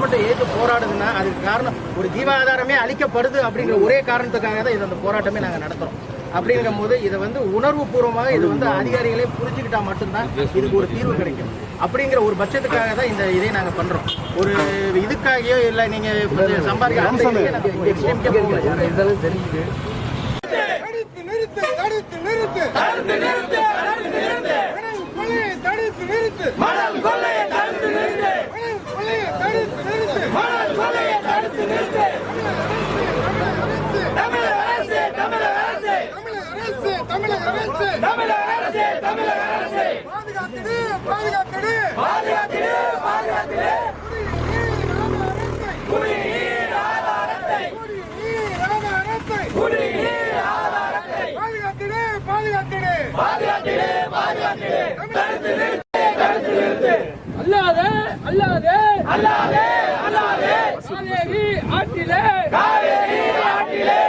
கவர்மெண்ட்டை ஏற்று போராடுதுன்னா அதுக்கு காரணம் ஒரு ஜீவாதாரமே அளிக்கப்படுது அப்படிங்கிற ஒரே காரணத்துக்காக தான் இது அந்த போராட்டமே நாங்கள் நடத்துறோம். அப்படிங்கும் போது இதை வந்து உணர்வு பூர்வமாக இது வந்து அதிகாரிகளே புரிஞ்சுக்கிட்டா மட்டும்தான் இதுக்கு ஒரு தீர்வு கிடைக்கும். அப்படிங்கிற ஒரு பட்சத்துக்காக தான் இந்த இதை நாங்கள் பண்றோம். ஒரு இதுக்காகயோ இல்லை நீங்க சம்பாதிக்க தெரியுது. நிறுத்து நிறுத்து நிறுத்து தடுத்து நிறுத்து மணல் கொள்ளையை தடுத்து நிறுத்து மணல் கொள்ளையை தடுத்து நிறுத்து மணல் கொள்ளையை தடுத்து நிறுத்து தமிழக அரசு தமிழக அரசு தமிழக அரசு. தமிழக அரசு தமிழக அரசு. பாதுகாத்திடு பாதுகாத்திடு. பாதுகாத்திடு பாதுகாத்திடு. குடிநீர் ஆதாரத்தை குடிநீர் ஆதாரத்தை. குடிநீர் ஆதாரத்தை. பாதுகாத்திடு பாதுகாத்திடு. பாதுகாத்திடு பாதுகாத்திடு. தடுத்து நிறுத்து தடுத்து நிறுத்து. அல்லாதே அல்லாதே. அல்லாதே அல்லாதே. காவேரி ஆற்றிலே. காவேரி ஆற்றிலே.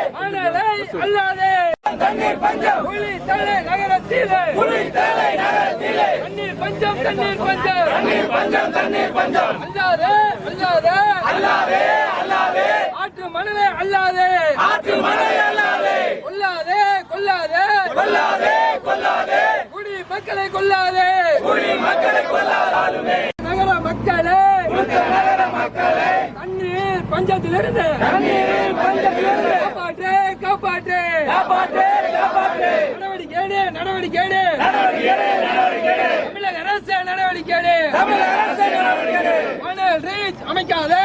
அல்லாதே. தண்ணீர் பஞ்சம். புலி தலை நகரத்திலே. புலி தலை நகரத்திலே. தண்ணீர் பஞ்சம் தண்ணீர் பஞ்சம். தண்ணீர் பஞ்சம் தண்ணீர் பஞ்சம். அல்லாதே அல்லாதே. அல்லாதே அல்லாதே. ஆற்று மணலை அல்லாதே. ஆற்று மழை அல்லாதே. கொல்லாதே கொல்லாதே. கொல்லாதே கொல்லாதே. குடி மக்களை கொல்லாதே. குடி மக்களை கொல்லாதாலுமே. நகர மக்களே. நகர மக்களே. தண்ணீர் பஞ்சத்திலிருந்து. தண்ணீரில் நடவடிக்கை தமிழக அரசு நடவடிக்கை மணல் ரீச் அமைக்காதே.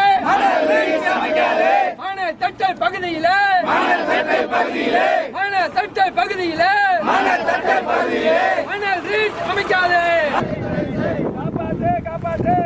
மணல் தட்டல் பகுதியிலே. மணல் தட்டை பகுதியிலே. மணல் தட்டல் பகுதியிலே. மணல் தட்டை பகுதியிலே. மணல் ரீச் அமைக்காதே. காப்பாற்று காப்பாற்று